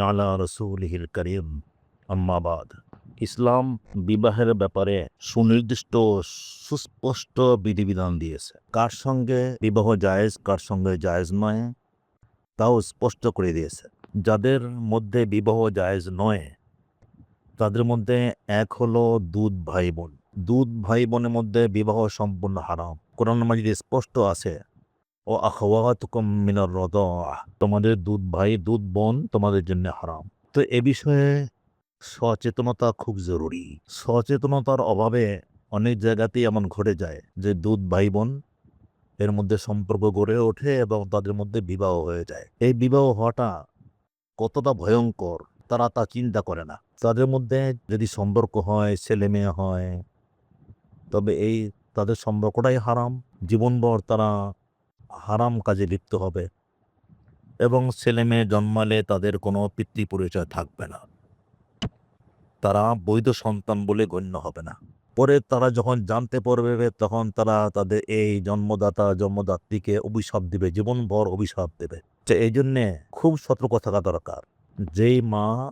আলা আম্মাবাদ ইসলাম বিবাহের ব্যাপারে সুনির্দিষ্ট, সুস্পষ্ট বিধিবিধান দিয়েছে। কার সঙ্গে বিবাহ জায়েজ, কার সঙ্গে জায়েজ নয়, তাও স্পষ্ট করে দিয়েছে। যাদের মধ্যে বিবাহ জায়েজ নয়, তাদের মধ্যে এক হলো দুধ ভাই বোন। দুধ ভাই বোনের মধ্যে বিবাহ সম্পূর্ণ হারাম। কোরআন মাজিদ স্পষ্ট আছে ও আখওয়াতুকুম মিনার রদ তোমাদের দুধ ভাই, দুধ বোন তোমাদের জন্য হারাম। তো এ বিষয়ে সচেতনতা খুব জরুরি। সচেতনতার অভাবে অনেক জায়গাতেই এমন ঘটে যায় যে, দুধ ভাই বোন এর মধ্যে সম্পর্ক গড়ে ওঠে এবং তাদের মধ্যে বিবাহ হয়ে যায়। এই বিবাহ হওয়াটা কতটা ভয়ঙ্কর তারা তা চিন্তা করে না। তাদের মধ্যে যদি সম্পর্ক হয়, ছেলে মেয়ে হয়, তবে এই তাদের সম্পর্কটাই হারাম। জীবনভর তারা হারাম কাজে লিপ্ত হবে এবং ছেলে মেয়ে জন্মালে তাদের কোনো পিতৃ পরিচয় থাকবে না। তারা বৈধ সন্তান বলে গণ্য হবে না। পরে তারা যখন জানতে পারবে, তখন তারা তাদের এই জন্মদাতা, জন্মদাত্রীকে অভিশাপ দেবে, জীবনভর অভিশাপ দেবে। তো এই জন্যে খুব সতর্ক থাকা দরকার। যেই মা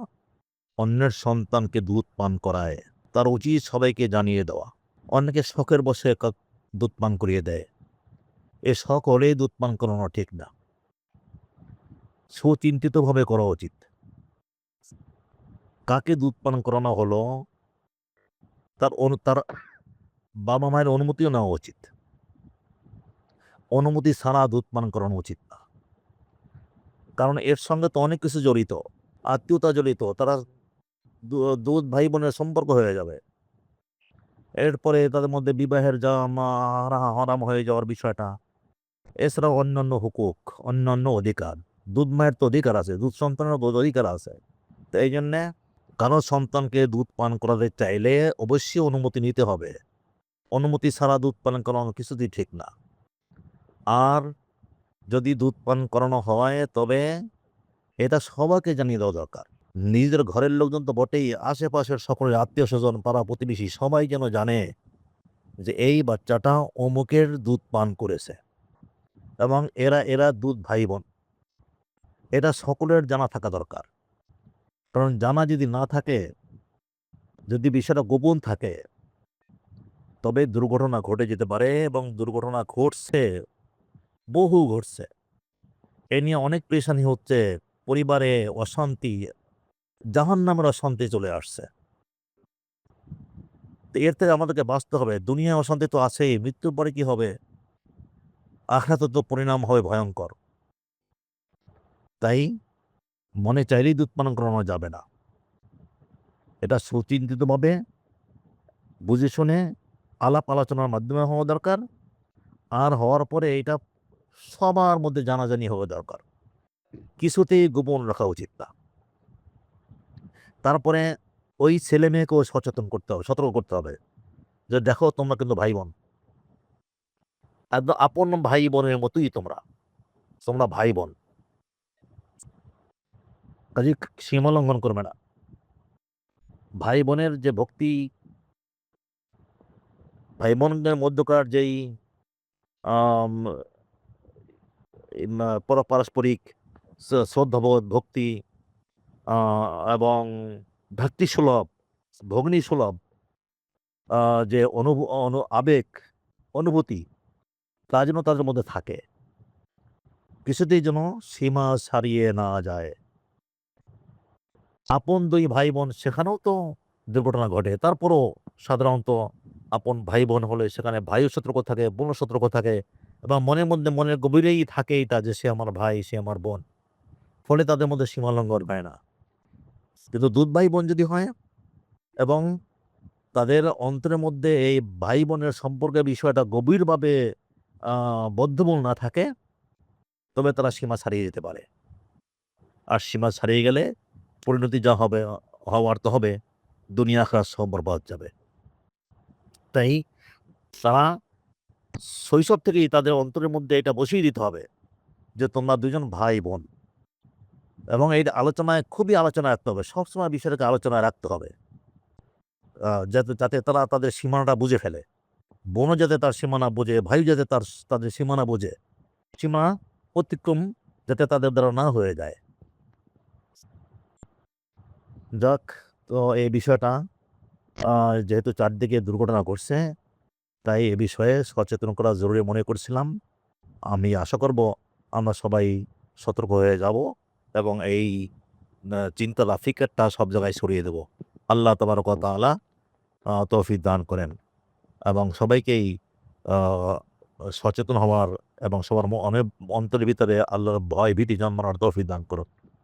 অন্যের সন্তানকে দুধ পান করায়, তার উচিত সবাইকে জানিয়ে দেওয়া। অনেকে শখের বসে দুধ পান করিয়ে দেয়। এ শখ হলেই দুধ পান করানো ঠিক না। সুচিন্তিতভাবে করা উচিত। কাকে দুধ পান করানো হলো, তার তার বাবা মায়ের অনুমতিও নেওয়া উচিত। অনুমতি ছাড়া দুধ পান করানো উচিত না। কারণ এর সঙ্গে তো অনেক কিছু জড়িত, আত্মীয়তা জড়িত, তারা দুধ ভাই বোনের সম্পর্ক হয়ে যাবে। এরপরে তাদের মধ্যে বিবাহের যা হারাম হয়ে যাওয়ার বিষয়টা এছাড়াও অন্যান্য হুকুক, অন্যান্য অধিকার। দুধ মায়ের তো অধিকার আছে, দুধ সন্তানের অধিকার আছে। তো এই জন্যে কারও সন্তানকে দুধ পান করাতে চাইলে অবশ্যই অনুমতি নিতে হবে। অনুমতি ছাড়া দুধ পান করানো কিছুতেই ঠিক না। আর যদি দুধ পান করানো হয়, তবে এটা সবাইকে জানিয়ে দেওয়া দরকার। নিজের ঘরের লোকজন তো বটেই, আশেপাশের সকলের আত্মীয় স্বজন পাড়া প্রতিবেশী সবাই যেন জানে যে এই বাচ্চাটা অমুকের দুধ পান করেছে। এবং এরা এরা দুধ ভাই বোন এটা সকলের জানা থাকা দরকার। কারণ জানা যদি না থাকে, যদি বিষয়টা গোপন থাকে, তবে দুর্ঘটনা ঘটে যেতে পারে এবং দুর্ঘটনা ঘটছে, বহু ঘটছে। এ নিয়ে অনেক পেশানি হচ্ছে, পরিবারে অশান্তি জাহান নামের অশান্তি চলে আসছে। তো এর থেকে আমাদেরকে বাঁচতে হবে। দুনিয়ায় অশান্তি তো আছেই, মৃত্যুর পরে কি হবে? আখড়াতে তো পরিণাম হবে ভয়ঙ্কর। তাই মনে চাইলেই দুধ পান করানো যাবে না। এটা সুচিন্তিতভাবে বুঝে শুনে আলাপ আলোচনার মাধ্যমে হওয়া দরকার, আর হওয়ার পরে এটা সবার মধ্যে জানাজানি হওয়া দরকার। কিছুতেই গোপন রাখা উচিত না। তারপরে ওই ছেলে মেয়েকেও সচেতন করতে হবে, সতর্ক করতে হবে যে, দেখো, তোমরা কিন্তু ভাই বোন একদম আপন ভাই বোনের মতোই তোমরা। তোমরা ভাই বোন কাজে সীমা লঙ্ঘন করবে না। ভাই বোনের যে ভক্তি ভাই বোনদের মধ্যকার যেই পারস্পরিক শ্রদ্ধাবোধ, ভক্তি এবং ভক্তি সুলভ ভগ্নী সুলভ যে অনু, আবেগ, অনুভূতি তা যেন তাদের মধ্যে থাকে। কিছুতেই যেন সীমা ছাড়িয়ে না যায়। আপন দুই ভাই বোন সেখানেও তো দুর্ঘটনা ঘটে। তারপরও সাধারণত আপন ভাই বোন হলে সেখানে ভাইও সতর্ক থাকে বোনও সতর্ক থাকে এবং মনের মধ্যে মনের গভীরেই থাকে এটা যে সে আমার ভাই, সে আমার বোন। ফলে তাদের মধ্যে সীমা লঙ্ঘন হয় না। কিন্তু দুধ ভাই বোন যদি হয় এবং তাদের অন্তরের মধ্যে এই ভাই বোনের সম্পর্কের বিষয়টা গভীরভাবে বদ্ধমূল না থাকে, তবে তারা সীমা ছাড়িয়ে যেতে পারে। আর সীমা ছাড়িয়ে গেলে পরিণতি যা হবে, হওয়ার তো হবে, দুনিয়া খারাপ বরবাদ যাবে। তাই তারা শৈশব থেকেই তাদের অন্তরের মধ্যে এটা বসিয়ে দিতে হবে যে, তোমরা দুজন ভাই বোন এবং এই আলোচনায় খুবই আলোচনা রাখতে হবে, সবসময় বিষয়টাকে আলোচনায় রাখতে হবে। যাতে যাতে তারা তাদের সীমানাটা বুঝে ফেলে। বোনও যাতে তার সীমানা বোঝে ভাই যাতে তার তাদের সীমানা বোঝে সীমা অতিক্রম যাতে তাদের দ্বারা না হয়ে যায়। যাক তো এই বিষয়টা যেহেতু চারদিকে দুর্ঘটনা ঘটছে তাই এ বিষয়ে সচেতন করা জরুরি মনে করছিলাম। আমি আশা করব আমরা সবাই সতর্ক হয়ে যাব এবং এই চিন্তা ফিকারটা সব জায়গায় সরিয়ে দেব। আল্লাহ তবারক তাআলা আহ, তৌফিক দান করেন। এবং সবাইকেই সচেতন হওয়ার এবং সবার অনেক অন্তরের ভিতরে আল্লাহর ভয় ভীতি জন্মানোর তৌফিক দান করুন।